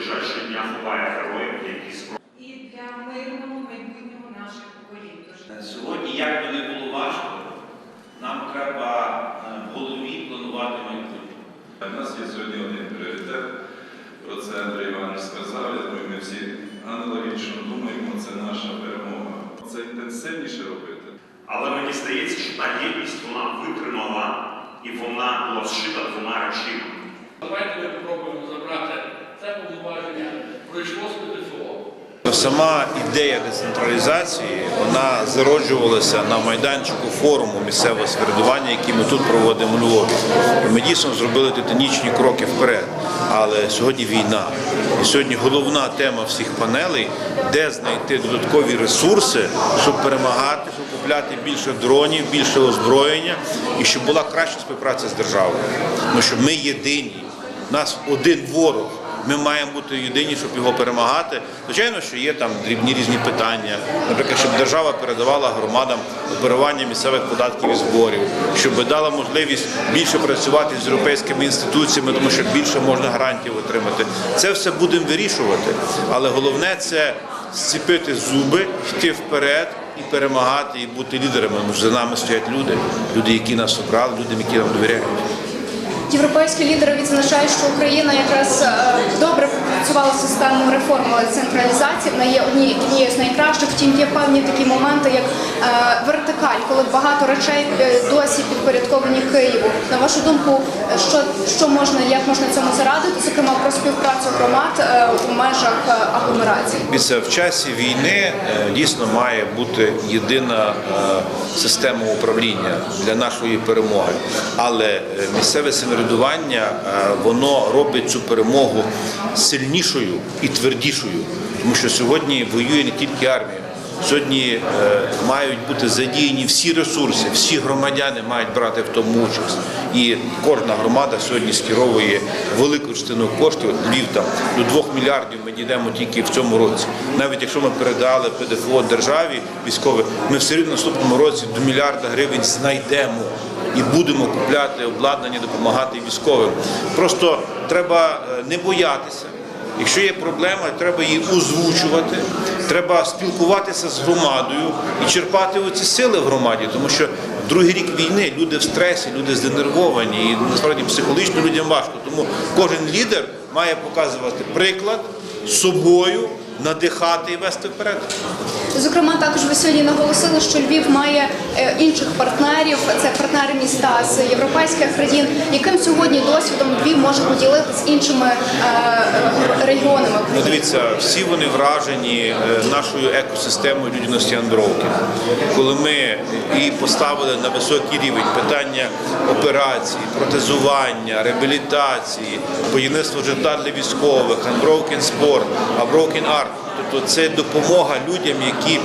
біжать щодня, ховає героїв, які скро- і для мирного майбутнього наших поколінь. Сьогодні, як би не було важко, нам треба е, в голові планувати майбутнє. У нас є сьогодні один пріоритет. Про це Андрій Іванович сказав. Я думаю, ми всі аналогічно думаємо, це наша перемога. Це інтенсивніше робити. Але мені здається, що та єдність вона витримала і вона була зшита двома речима. Давайте ми спробуємо забрати Сама ідея децентралізації вона зароджувалася на майданчику форуму місцевого самоврядування, який ми тут проводимо у Львові. Ми дійсно зробили титанічні кроки вперед. Але сьогодні війна. І сьогодні головна тема всіх панелей, де знайти додаткові ресурси, щоб перемагати, щоб купляти більше дронів, більше озброєння і щоб була краща співпраця з державою. Тому що ми єдині. Нас один ворог. Ми маємо бути єдині, щоб його перемагати. Звичайно, що є там дрібні різні питання. Наприклад, щоб держава передавала громадам оперування місцевих податків і зборів, щоб дала можливість більше працювати з європейськими інституціями, тому що більше можна гарантів отримати. Це все будемо вирішувати. Але головне це зціпити зуби, йти вперед. І перемагати, і бути лідерами. Що за нами стоять люди, люди, які нас обрали, люди, які нам довіряють. Європейські лідери відзначають, що Україна якраз е, добре пропрацювала систему реформи централізації. Вона є одні- однією з найкращих. Втім, є певні такі моменти, як е, вертикаль, коли багато речей е, досі підпорядковані Києву. На вашу думку, що, що можна, як можна цьому зарадити, зокрема про співпрацю громад у межах агломерації? Дивіться, в часі війни дійсно має бути єдина система управління для нашої перемоги. Але місцеве самоврядування е, воно робить цю перемогу сильнішою і твердішою, тому що сьогодні воює не тільки армія. Сьогодні е, мають бути задіяні всі ресурси, всі громадяни мають брати в тому участь. І кожна громада сьогодні скеровує велику частину коштів. Львів там до 2 мільярдів ми дійдемо тільки в цьому році. Навіть якщо ми передали ПДФО державі військове, ми все рівно в наступному році до мільярда гривень знайдемо і будемо купляти обладнання, допомагати військовим. Просто треба е, не боятися. Якщо є проблема, треба її озвучувати, треба спілкуватися з громадою і черпати оці сили в громаді, тому що другий рік війни люди в стресі, люди зденервовані і насправді психологічно людям важко. Тому кожен лідер має показувати приклад собою, надихати і вести вперед. Зокрема, також ви сьогодні наголосили, що Львів має е, інших партнерів. Це партнери міста з європейських країн. Яким сьогодні досвідом Львів може поділити з іншими е, регіонами? Ну, дивіться, всі вони вражені е, нашою екосистемою людяності Андровки. Коли ми її поставили на високий рівень питання операції, протезування, реабілітації, будівництво житла для військових, Unbroken спорт, Unbroken Art. Тобто це допомога людям, які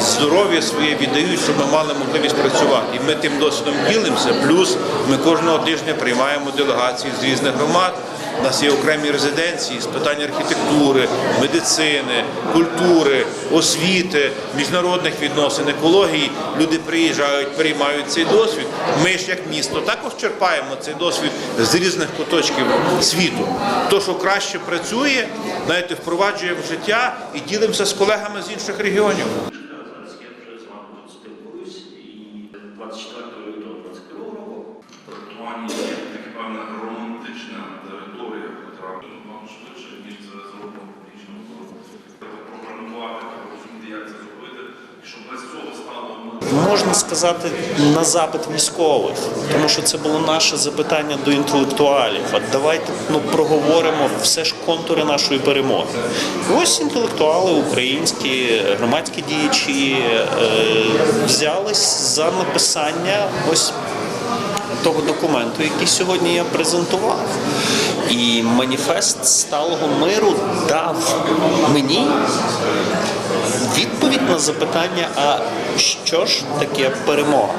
здоров'я своє віддають, щоб ми мали можливість працювати. І ми тим досвідом ділимося. Плюс ми кожного тижня приймаємо делегації з різних громад. У нас є окремі резиденції з питань архітектури, медицини, культури, освіти, міжнародних відносин, екології. Люди приїжджають, приймають цей досвід. Ми ж як місто також черпаємо цей досвід з різних куточків світу. То, що краще працює, знаєте, впроваджуємо в життя і ділимося з колегами з інших регіонів. Спілкуюсь і 24 лютого 22 року певна романтична територія, яка вам швидше, ніж це зробимо публічно. Треба програмувати, розуміти, як це зробити, і щоб без цього стало Можна сказати на запит військових, тому що це було наше запитання до інтелектуалів. А давайте ну проговоримо все ж контури нашої перемоги. І ось інтелектуали, українські громадські діячі е, взялись за написання ось того документу, який сьогодні я презентував. І маніфест сталого миру дав мені відповідь на запитання, а що ж таке перемога?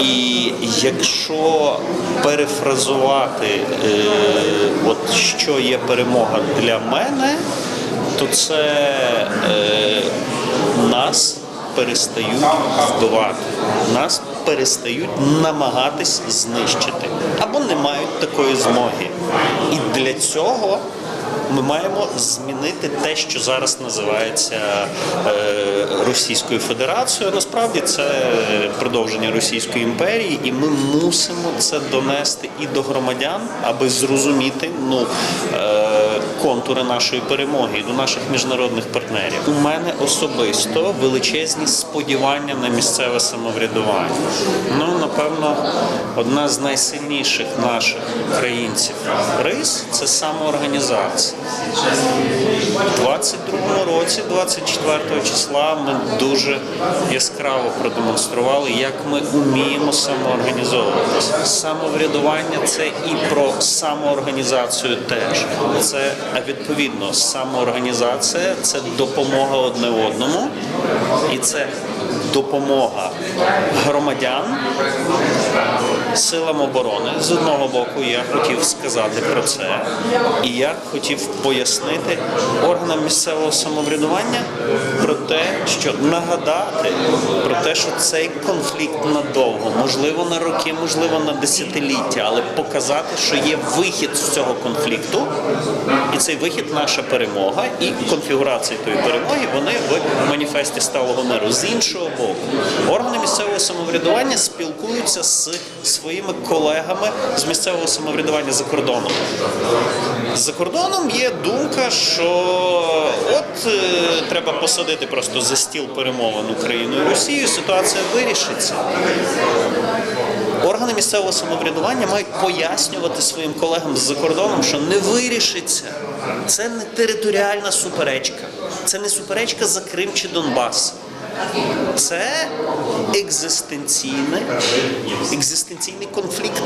І якщо перефразувати, е, от що є перемога для мене, то це е, нас перестають вбивати, нас перестають намагатись знищити або не мають такої змоги. І для цього ми маємо змінити те, що зараз називається е, Російською Федерацією. Насправді це продовження Російської імперії, і ми мусимо це донести і до громадян, аби зрозуміти ну, е, контури нашої перемоги і до наших міжнародних партнерів. У мене особисто величезні сподівання на місцеве самоврядування. Ну, напевно, одна з найсильніших наших українців рис це самоорганізація. У 22-му році, 24 числа, ми дуже яскраво продемонстрували, як ми вміємо самоорганізовуватися. Самоврядування це і про самоорганізацію теж. Це а відповідно самоорганізація це допомога одне одному, і це допомога громадян силам оборони. З одного боку, я хотів сказати про це, і я хотів пояснити органам місцевого самоврядування про те, що нагадати про те, що цей конфлікт надовго, можливо, на роки, можливо, на десятиліття, але показати, що є вихід з цього конфлікту, і цей вихід наша перемога, і конфігурації тої перемоги вони в маніфесті сталого миру. З іншого боку, органи місцевого самоврядування спілкуються з своїми колегами з місцевого самоврядування за кордоном. За кордоном є думка, що от е, треба посадити просто за стіл перемовин Україну і Росію, ситуація вирішиться. Органи місцевого самоврядування мають пояснювати своїм колегам з-за кордоном, що не вирішиться. Це не територіальна суперечка, це не суперечка за Крим чи Донбас. Це екзистенційний, екзистенційний конфлікт.